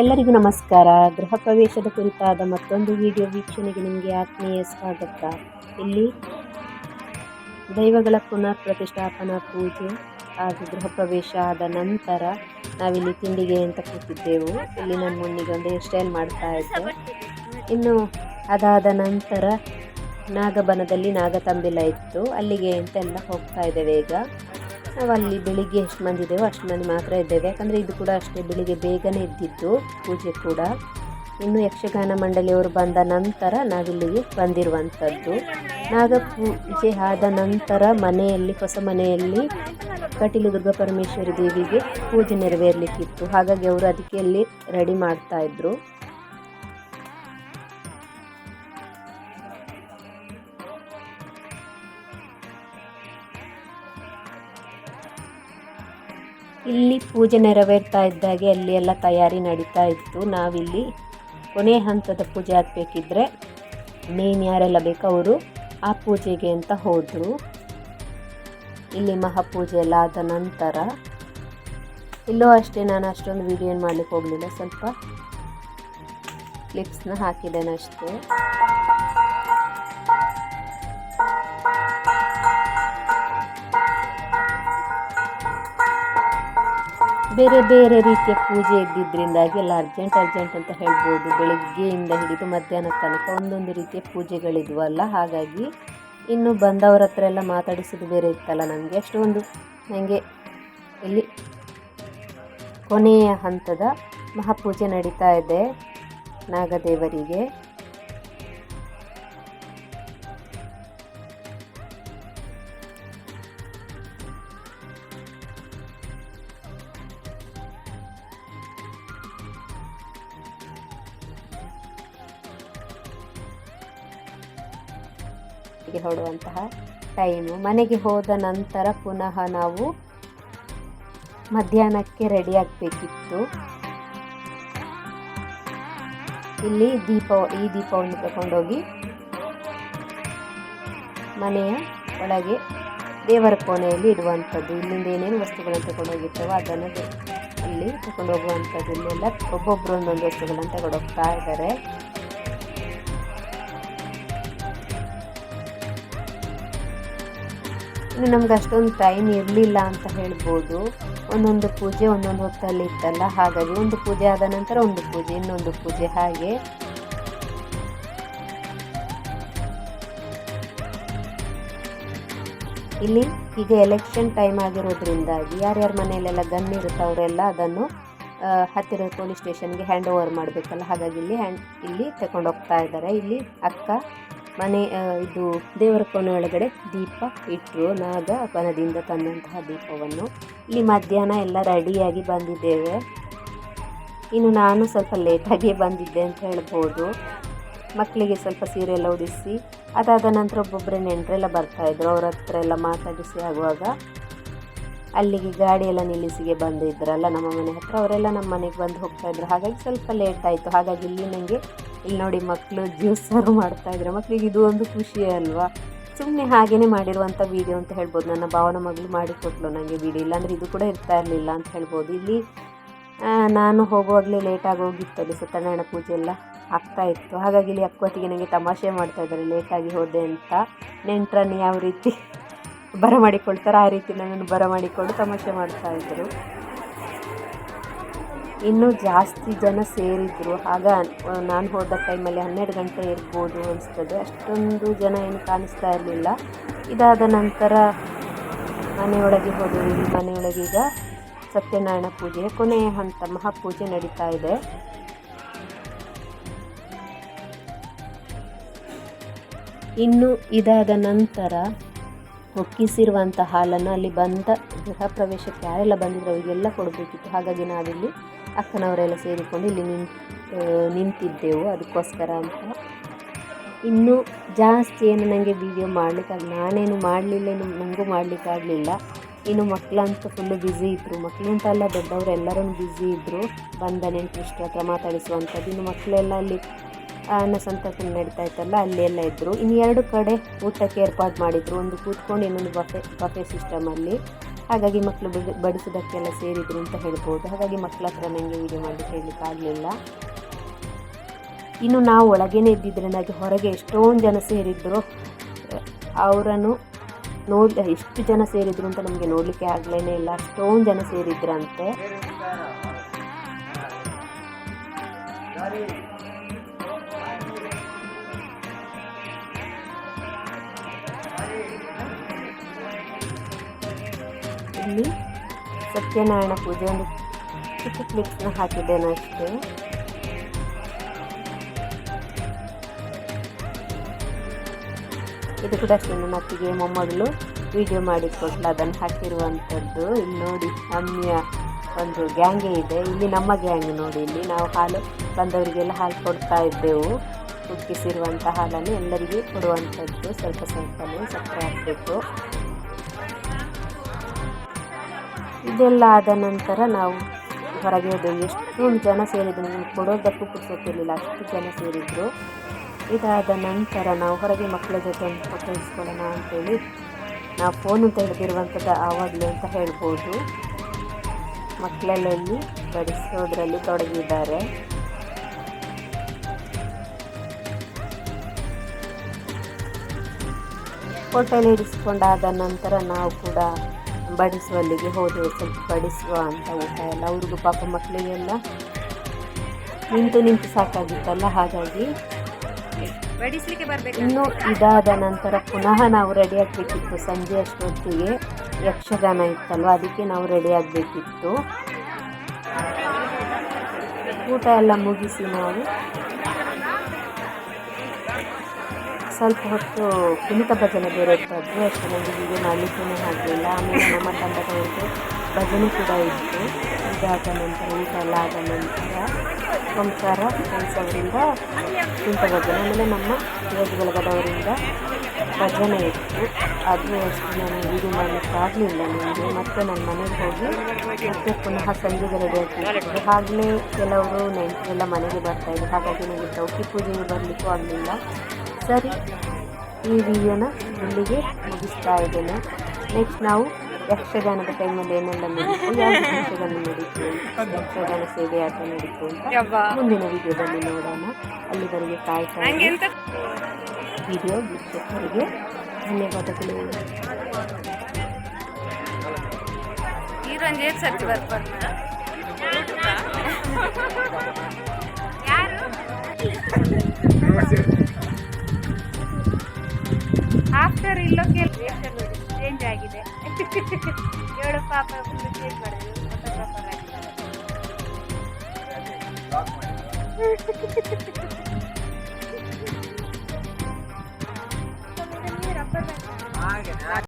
ಎಲ್ಲರಿಗೂ ನಮಸ್ಕಾರ. ಗೃಹ ಪ್ರವೇಶದ ಕುರಿತಾದ ಮತ್ತೊಂದು ವಿಡಿಯೋ ವೀಕ್ಷಣೆಗೆ ನಿಮಗೆ ಆತ್ಮೀಯ ಸ್ವಾಗತ. ಇಲ್ಲಿ ದೈವಗಳ ಪುನರ್ ಪ್ರತಿಷ್ಠಾಪನಾ ಪೂಜೆ ಹಾಗೂ ಗೃಹ ಪ್ರವೇಶ ಆದ ನಂತರ ನಾವಿಲ್ಲಿ ತಿಂಡಿಗೆ ಅಂತ ಕೂತಿದ್ದೆವು. ಇಲ್ಲಿ ನನ್ನ ಮುನ್ನಿಗೆ ಒಂದು ಹೇರ್ ಸ್ಟೈಲ್ ಮಾಡ್ತಾ ಇದ್ದೆ. ಇನ್ನು ಅದಾದ ನಂತರ ನಾಗಬನದಲ್ಲಿ ನಾಗತಂಬಿಲ ಇತ್ತು. ಅಲ್ಲಿಗೆ ಅಂತೆಲ್ಲ ಹೋಗ್ತಾ ಇದ್ದೇವೆ ಈಗ. ನಾವು ಅಲ್ಲಿ ಬೆಳಿಗ್ಗೆ ಎಷ್ಟು ಮಂದಿ ಇದ್ದೇವೋ ಅಷ್ಟು ಮಂದಿ ಮಾತ್ರ ಇದ್ದೇವೆ. ಯಾಕಂದರೆ ಇದು ಕೂಡ ಅಷ್ಟೇ ಬೆಳಿಗ್ಗೆ ಬೇಗನೆ ಇದ್ದಿತ್ತು ಪೂಜೆ ಕೂಡ. ಇನ್ನು ಯಕ್ಷಗಾನ ಮಂಡಳಿಯವರು ಬಂದ ನಂತರ ನಾವಿಲ್ಲಿಗೆ ಬಂದಿರುವಂಥದ್ದು. ನಾಗ ಪೂಜೆ ಆದ ನಂತರ ಮನೆಯಲ್ಲಿ, ಹೊಸ ಮನೆಯಲ್ಲಿ ಕಟೀಲು ದುರ್ಗಾ ಪರಮೇಶ್ವರಿ ದೇವಿಗೆ ಪೂಜೆ ನೆರವೇರಲಿಕ್ಕಿತ್ತು. ಹಾಗಾಗಿ ಅವರು ಅದಕ್ಕೆ ಅಲ್ಲಿ ರೆಡಿ ಮಾಡ್ತಾ ಇಲ್ಲಿ ಪೂಜೆ ನೆರವೇರ್ತಾ ಇದ್ದಾಗೆ ಅಲ್ಲಿ ಎಲ್ಲ ತಯಾರಿ ನಡೀತಾ ಇತ್ತು. ನಾವಿಲ್ಲಿ ಕೊನೆ ಹಂತದ ಪೂಜೆ ಆಗಬೇಕಿದ್ರೆ ಮೇನ್ ಯಾರೆಲ್ಲ ಬೇಕೋ ಅವರು ಆ ಪೂಜೆಗೆ ಅಂತ ಹೋದರು. ಇಲ್ಲಿ ಮಹಾಪೂಜೆ ಎಲ್ಲ ಆದ ನಂತರ ಇಲ್ಲೂ ಅಷ್ಟೇ ನಾನು ಅಷ್ಟೊಂದು ವೀಡಿಯೋ ಏನು ಮಾಡ್ಲಿಕ್ಕೆ ಹೋಗಲಿಲ್ಲ. ಸ್ವಲ್ಪ ಕ್ಲಿಪ್ಸ್ನ ಹಾಕಿದ್ದೇನೆ ಅಷ್ಟೇ ಬೇರೆ ಬೇರೆ ರೀತಿಯ ಪೂಜೆ ಇದ್ದಿದ್ದರಿಂದಾಗಿ ಎಲ್ಲ ಅರ್ಜೆಂಟ್ ಅರ್ಜೆಂಟ್ ಅಂತ ಹೇಳ್ಬೋದು. ಬೆಳಗ್ಗೆಯಿಂದ ಹಿಡಿದು ಮಧ್ಯಾಹ್ನ ತನಕ ಒಂದೊಂದು ರೀತಿಯ ಪೂಜೆಗಳಿದ್ವಲ್ಲ, ಹಾಗಾಗಿ ಇನ್ನು ಬಂದವರ ಹತ್ರ ಎಲ್ಲ ಮಾತಾಡಿಸೋದು ಬೇರೆ ಇತ್ತಲ್ಲ ನನಗೆ ಅಷ್ಟೊಂದು ನನಗೆ ಇಲ್ಲಿ ಕೊನೆಯ ಹಂತದ ಮಹಾಪೂಜೆ ನಡೀತಾ ಇದೆ ನಾಗದೇವರಿಗೆ. ಮನೆಗೆ ಹೊರಡುವಂತಹ ಟೈಮು ಮನೆಗೆ ಹೋದ ನಂತರ ಪುನಃ ನಾವು ಮಧ್ಯಾಹ್ನಕ್ಕೆ ರೆಡಿ ಆಗಬೇಕಿತ್ತು. ಇಲ್ಲಿ ದೀಪ, ಈ ದೀಪವನ್ನು ತಗೊಂಡೋಗಿ ಮನೆಯ ಒಳಗೆ ದೇವರ ಕೋಣೆಯಲ್ಲಿ ಇಡುವಂಥದ್ದು. ಇಲ್ಲಿಂದ ಏನೇನು ವಸ್ತುಗಳನ್ನು ತಗೊಂಡೋಗಿರ್ತೇವೋ ಅದನ್ನು ಇಲ್ಲಿ ತಗೊಂಡೋಗುವಂಥದ್ದು. ಇಲ್ಲೆಲ್ಲ ಒಬ್ಬೊಬ್ಬರು ಒಂದೊಂದು ವಸ್ತುಗಳನ್ನು ತಗೊಂಡೋಗ್ತಾ ಇದ್ದಾರೆ. ನಮ್ಗೆ ಅಷ್ಟೊಂದು ಟೈಮ್ ಇರಲಿಲ್ಲ ಅಂತ ಹೇಳ್ಬೋದು. ಒಂದೊಂದು ಪೂಜೆ ಒಂದೊಂದು ಹೊತ್ತಲ್ಲಿ ಇತ್ತಲ್ಲ, ಹಾಗಾಗಿ ಒಂದು ಪೂಜೆ ಆದ ನಂತರ ಒಂದು ಪೂಜೆ, ಇನ್ನೊಂದು ಪೂಜೆ, ಹಾಗೆ. ಇಲ್ಲಿ ಈಗ ಎಲೆಕ್ಷನ್ ಟೈಮ್ ಆಗಿರೋದ್ರಿಂದಾಗಿ ಯಾರ್ಯಾರ ಮನೆಯಲ್ಲೆಲ್ಲ ಗನ್ ಇರುತ್ತೆ ಅವರೆಲ್ಲ ಅದನ್ನು ಹತ್ತಿರ ಪೊಲೀಸ್ ಸ್ಟೇಷನ್ಗೆ ಹ್ಯಾಂಡ್ ಓವರ್ ಮಾಡಬೇಕಲ್ಲ, ಹಾಗಾಗಿ ಇಲ್ಲಿ ಹ್ಯಾಂಡ್ ಇಲ್ಲಿ ತಗೊಂಡೋಗ್ತಾ ಇದ್ದಾರೆ. ಇಲ್ಲಿ ಅಕ್ಕ ಮನೆ ಇದು ದೇವರ ಕೋಣೆ ಒಳಗಡೆ ದೀಪ ಇಟ್ಟರು ನಾಗ ಬನದಿಂದ ತಂದಂತಹ ದೀಪವನ್ನು ಇಲ್ಲಿ ಮಧ್ಯಾಹ್ನ ಎಲ್ಲ ರೆಡಿಯಾಗಿ ಬಂದಿದ್ದೇವೆ. ಇನ್ನು ನಾನು ಸ್ವಲ್ಪ ಲೇಟಾಗಿ ಬಂದಿದ್ದೆ ಅಂತ ಹೇಳ್ಬೋದು. ಮಕ್ಕಳಿಗೆ ಸ್ವಲ್ಪ ಸೀರೆ ಎಲ್ಲ ಉಡಿಸಿ, ಅದಾದ ನಂತರ ಒಬ್ಬೊಬ್ಬರೇ ನೆಂಟರೆಲ್ಲ ಬರ್ತಾಯಿದ್ರು ಅವ್ರ ಹತ್ರ ಎಲ್ಲ ಮಾತಾಡಿಸಿ ಆಗುವಾಗ ಅಲ್ಲಿಗೆ ಗಾಡಿ ಎಲ್ಲ ನಿಲ್ಲಿಸಿಗೆ ಬಂದಿದ್ರಲ್ಲ ನಮ್ಮ ಮನೆ ಹತ್ರ. ಅವರೆಲ್ಲ ನಮ್ಮ ಮನೆಗೆ ಬಂದು ಹೋಗ್ತಾಯಿದ್ರು ಹಾಗಾಗಿ ಸ್ವಲ್ಪ ಲೇಟ್ ಆಯಿತು. ಹಾಗಾಗಿ ಇಲ್ಲಿ ನನಗೆ ಇಲ್ಲಿ ನೋಡಿ ಮಕ್ಕಳು ಜ್ಯೂಸ್ ಸರ್ವ್ ಮಾಡ್ತಾಯಿದ್ರು ಮಕ್ಕಳಿಗೆ ಇದು ಒಂದು ಖುಷಿ ಅಲ್ವಾ? ಸುಮ್ಮನೆ ಹಾಗೇ ಮಾಡಿರುವಂಥ ವೀಡಿಯೋ ಅಂತ ಹೇಳ್ಬೋದು. ನನ್ನ ಭಾವನ ಮಗಳು ಮಾಡಿಕೊಟ್ಲು ನನಗೆ ವೀಡಿಯೋ ಇಲ್ಲಾಂದರೆ ಇದು ಕೂಡ ಇರ್ತಾ ಇರಲಿಲ್ಲ ಅಂತ ಹೇಳ್ಬೋದು. ಇಲ್ಲಿ ನಾನು ಹೋಗುವಾಗಲೇ ಲೇಟಾಗಿ ಹೋಗಿತ್ತು ಅಲ್ಲಿ ಸತ್ಯನಾರಾಯಣ ಪೂಜೆ ಎಲ್ಲ ಆಗ್ತಾ ಇತ್ತು. ಹಾಗಾಗಿ ಇಲ್ಲಿ ಅಕ್ಕೋತಿಗೆ ನನಗೆ ತಮಾಷೆ ಮಾಡ್ತಾ ಇದ್ದಾರೆ. ಲೇಟಾಗಿ ಹೋದೆ ಅಂತ. ನೆಂಟ್ರನ್ನು ಯಾವ ರೀತಿ ಬರಮಾಡಿಕೊಳ್ತಾರೆ ಆ ರೀತಿ ನನ್ನನ್ನು ಬರಮಾಡಿಕೊಂಡು ತಮಾಷೆ ಮಾಡ್ತಾಯಿದ್ರು ಇನ್ನೂ ಜಾಸ್ತಿ ಜನ ಸೇರಿದ್ರು. ಆಗ ನಾನು ಹೋದ ಟೈಮಲ್ಲಿ ಹನ್ನೆರಡು ಗಂಟೆ ಇರ್ಬೋದು ಅನಿಸ್ತದೆ. ಅಷ್ಟೊಂದು ಜನ ಏನು ಕಾಣಿಸ್ತಾ ಇರಲಿಲ್ಲ. ಇದಾದ ನಂತರ ಮನೆಯೊಳಗೆ ಹೋದೆವು. ಇಲ್ಲಿ ಮನೆಯೊಳಗೀಗ ಸತ್ಯನಾರಾಯಣ ಪೂಜೆ ಕೊನೆಯ ಹಂತ ಮಹಾಪೂಜೆ ನಡೀತಾ ಇದೆ. ಇನ್ನು ಇದಾದ ನಂತರ ಒಕ್ಕಿಸಿರುವಂಥ ಹಾಲನ್ನು ಅಲ್ಲಿ ಬಂದ ಗೃಹ ಪ್ರವೇಶಕ್ಕೆ ಯಾರೆಲ್ಲ ಬಂದಿದ್ರು ಅವರಿಗೆಲ್ಲ ಕೊಡಬೇಕಿತ್ತು. ಹಾಗಾಗಿ ನಾವಿಲ್ಲಿ ಅಕ್ಕನವರೆಲ್ಲ ಸೇರಿಕೊಂಡು ಇಲ್ಲಿ ನಿಂತು ನಿಂತಿದ್ದೆವು. ಅದಕ್ಕೋಸ್ಕರ ಅಂತ. ಇನ್ನೂ ಜಾಸ್ತಿ ಏನು ನನಗೆ ವೀಡಿಯೋ ಮಾಡಲಿಕ್ಕಾಗಲಿ ನಾನೇನು ಮಾಡಲಿಲ್ಲ, ಇನ್ನು ನನಗೂ ಮಾಡಲಿಕ್ಕಾಗಲಿಲ್ಲ. ಇನ್ನು ಮಕ್ಕಳಂತೂ ಫುಲ್ಲು ಬ್ಯುಸಿ ಇದ್ದರು ಮಕ್ಕಳು ಅಂತಲ್ಲ ದೊಡ್ಡವರು ಎಲ್ಲರೂ ಬ್ಯುಸಿ ಇದ್ದರು ಬಂದ ನೆಂಟರಿಷ್ಟ್ರ ಹತ್ರ ಮಾತಾಡಿಸುವಂಥದ್ದು. ಇನ್ನು ಮಕ್ಕಳೆಲ್ಲ ಅಲ್ಲಿ ಅನ್ನ ಸಂತರ್ಪಣೆ ನಡೀತಾ ಇತ್ತಲ್ಲ ಅಲ್ಲಿ ಎಲ್ಲ ಇದ್ದರು ಇನ್ನು ಎರಡು ಕಡೆ ಊಟಕ್ಕೆ ಏರ್ಪಾಡು ಮಾಡಿದರು. ಒಂದು ಕೂತ್ಕೊಂಡು ಇನ್ನೊಂದು ಬಫೆ ಬಫೆ ಸಿಸ್ಟಮಲ್ಲಿ ಹಾಗಾಗಿ ಮಕ್ಕಳು ಬಡಿ, ಬಡಿಸೋದಕ್ಕೆಲ್ಲ ಸೇರಿದ್ರು ಅಂತ ಹೇಳ್ಬೋದು. ಹಾಗಾಗಿ ಮಕ್ಕಳ ಹತ್ರ ನನಗೆ ವೀಡಿಯೋ ಮಾಡಲಿಕ್ಕೆ ಹೇಳಲಿಕ್ಕೆ ಆಗಲಿಲ್ಲ. ಇನ್ನು ನಾವು ಒಳಗೇನೆ ಇದ್ದಿದ್ರೆ ನನಗೆ ಹೊರಗೆ ಎಷ್ಟೊಂದು ಜನ ಸೇರಿದ್ರು. ಅವರನ್ನು ನೋಡ್, ಎಷ್ಟು ಜನ ಸೇರಿದ್ರು ಅಂತ ನಮಗೆ ನೋಡಲಿಕ್ಕೆ ಆಗಲೇ ಇಲ್ಲ. ಅಷ್ಟೊಂದು ಜನ ಸೇರಿದ್ರಂತೆ. ಇಲ್ಲಿ ಸತ್ಯನಾರಾಯಣ ಪೂಜೆ ಒಂದು ಚಿಕ್ಕ ಕ್ಲಿಪ್ಸ್ನ ಹಾಕಿದ್ದೇನೆ ಅಷ್ಟೇ ಇದು ಕೂಡ ಅಷ್ಟೇ ನನ್ನ ಅತ್ತಿಗೆ ಮೊಮ್ಮಗಳು ವಿಡಿಯೋ ಮಾಡಿಕೊಟ್ಲು, ಅದನ್ನು ಹಾಕಿರುವಂಥದ್ದು. ಇಲ್ಲಿ ನೋಡಿ ಅಮ್ಮಿಯ ಒಂದು ಗ್ಯಾಂಗೇ ಇದೆ. ಇಲ್ಲಿ ನಮ್ಮ ಗ್ಯಾಂಗ್ ನೋಡಿ, ಇಲ್ಲಿ ನಾವು ಹಾಲು ಬಂದವರಿಗೆಲ್ಲ ಹಾಲು ಕೊಡ್ತಾ ಇದ್ದೆವು. ಕುಕ್ಕಿಸಿರುವಂಥ ಹಾಲನ್ನು ಎಲ್ಲರಿಗೂ ಕೊಡುವಂಥದ್ದು ಸ್ವಲ್ಪ ಸ್ವಲ್ಪನೇ ಸಕ್ಕರೆ ಹಾಕಬೇಕು. ಇದೆಲ್ಲ ಆದ ನಂತರ ನಾವು ಹೊರಗೆ ಹೋದೆವು. ಎಷ್ಟೊಂದು ಜನ ಸೇರಿದ್ರು. ನಮಗೆ ಕೊಡೋದಕ್ಕೂ ಪುರ್ಸೊತ್ತಿರಲಿಲ್ಲ. ಅಷ್ಟು ಜನ ಸೇರಿದ್ರು. ಇದಾದ ನಂತರ ನಾವು ಹೊರಗೆ ಮಕ್ಕಳ ಜೊತೆ ಒಂದು ಫೋಟೋ ಇಸ್ಕೊಳ್ಳೋಣ ಅಂತೇಳಿ ನಾವು ಫೋನು ತೆಗೆದಿರುವಂಥದ್ದು ಆವಾಗಲೇ ಅಂತ ಹೇಳ್ಬೋದು. ಮಕ್ಕಳಲ್ಲಿ ಬಡಿಸೋದ್ರಲ್ಲಿ ತೊಡಗಿದ್ದಾರೆ. ಹೋಟೆಲ್ ಇರಿಸ್ಕೊಂಡಾದ ನಂತರ ನಾವು ಕೂಡ ಬಡಿಸುವಲ್ಲಿಗೆ ಹೋದೆವು ಸ್ವಲ್ಪ ಬಡಿಸುವ ಅಂತ ಊಟ ಎಲ್ಲ. ಅವ್ರಿಗೂ ಪಾಪ ಮಕ್ಕಳಿಗೆಲ್ಲ ನಿಂತು ನಿಂತು ಸಾಕಾಗಿತ್ತಲ್ಲ ಹಾಗಾಗಿ ಇನ್ನು ಇದಾದ ನಂತರ ಪುನಃ ನಾವು ರೆಡಿ ಆಗಬೇಕಿತ್ತು. ಸಂಜೆ ಅಷ್ಟೊತ್ತಿಗೆ ಯಕ್ಷಗಾನ ಇತ್ತಲ್ವ? ಅದಕ್ಕೆ ನಾವು ರೆಡಿ ಆಗಬೇಕಿತ್ತು. ಊಟ ಎಲ್ಲ ಮುಗಿಸಿ ನಾವು ಸ್ವಲ್ಪ ಹೊತ್ತು ಕುಣಿತ ಭಜನೆ ಬೇರೆ ಇರ್ತದ್ದು ಅಷ್ಟೊಂದು ಹೀಗೆ ಮಾಡಲಿಕ್ಕೂ ಆಗಲಿಲ್ಲ. ಆಮೇಲೆ ನಮ್ಮ ತಂಡದವ್ರಿಗೆ ಭಜನೆ ಕೂಡ ಇತ್ತು. ಇದಾದ ನಂತರ ಊಟ ಎಲ್ಲ ಆದ ನಂತರ ಸಂಸಾರ ಫ್ರೆಂಡ್ಸ್ ಕುಣಿತ ಭಜನೆ, ಆಮೇಲೆ ನಮ್ಮ ಬಳಗದವರಿಂದ ಭಜನೆ ಇತ್ತು. ಅದು ಅಷ್ಟು ನಾನು ವೀಡಿಯೋ ಮಾಡಲಿಕ್ಕಾಗಲಿಲ್ಲ ನನಗೆ. ಮತ್ತೆ ನನ್ನ ಮನೆಗೆ ಹೋಗಿ ಮತ್ತೆ ಪುನಃ ಸಂಜೆಗೆ ರೆಡಿ ಆಗ್ತಿತ್ತು ಆಗಲೇ ಕೆಲವರು ನೆಂಟರೆಲ್ಲ ಮನೆಗೆ ಬರ್ತಾಯಿದ್ರು ಹಾಗಾಗಿ ನನಗೆ ಚೌಕಿ ಪೂಜೆಗೆ ಬರಲಿಕ್ಕೂ ಆಗಲಿಲ್ಲ. ಸರಿ ಈ ವಿಡಿಯೋನ ಇಲ್ಲಿಗೆ ಮುಗಿಸ್ತಾ ಇದ್ದೇನೆ. ನೆಕ್ಸ್ಟ್ ನಾವು ಯಕ್ಷಗಾನದ ಟೈಮಲ್ಲಿ ಏನೆಲ್ಲ ನಡೀತು ಯಾವ ಯಕ್ಷಗಾನ ನಡೀತು ಯಕ್ಷಗಾನ ಸೇವೆ ಆಟ ನಡೀತು ಅಂತ ಮುಂದಿನ ವಿಡಿಯೋದಲ್ಲಿ ನೋಡೋಣ. ಅಲ್ಲಿವರೆಗೆ ಕಾಯ್ತಾ ವಿಡಿಯೋ ವೀಕ್ಷಕರಿಗೆ ಧನ್ಯವಾದಗಳು. ಬರ್ಬಾರ್ದು ಯಾರು? ಆಫ್ಟರ್ ಇಲ್ಲೋ ಚೇಂಜ್ ಆಗಿದೆ ಏಳು ಪಾಪ ಫುಲ್ ಚೇಂಜ್ ಮಾಡಿದ್ರು ಫೋಟೋಗ್ರಾಫರ್ ಆಗಿದ್ದಾರೆ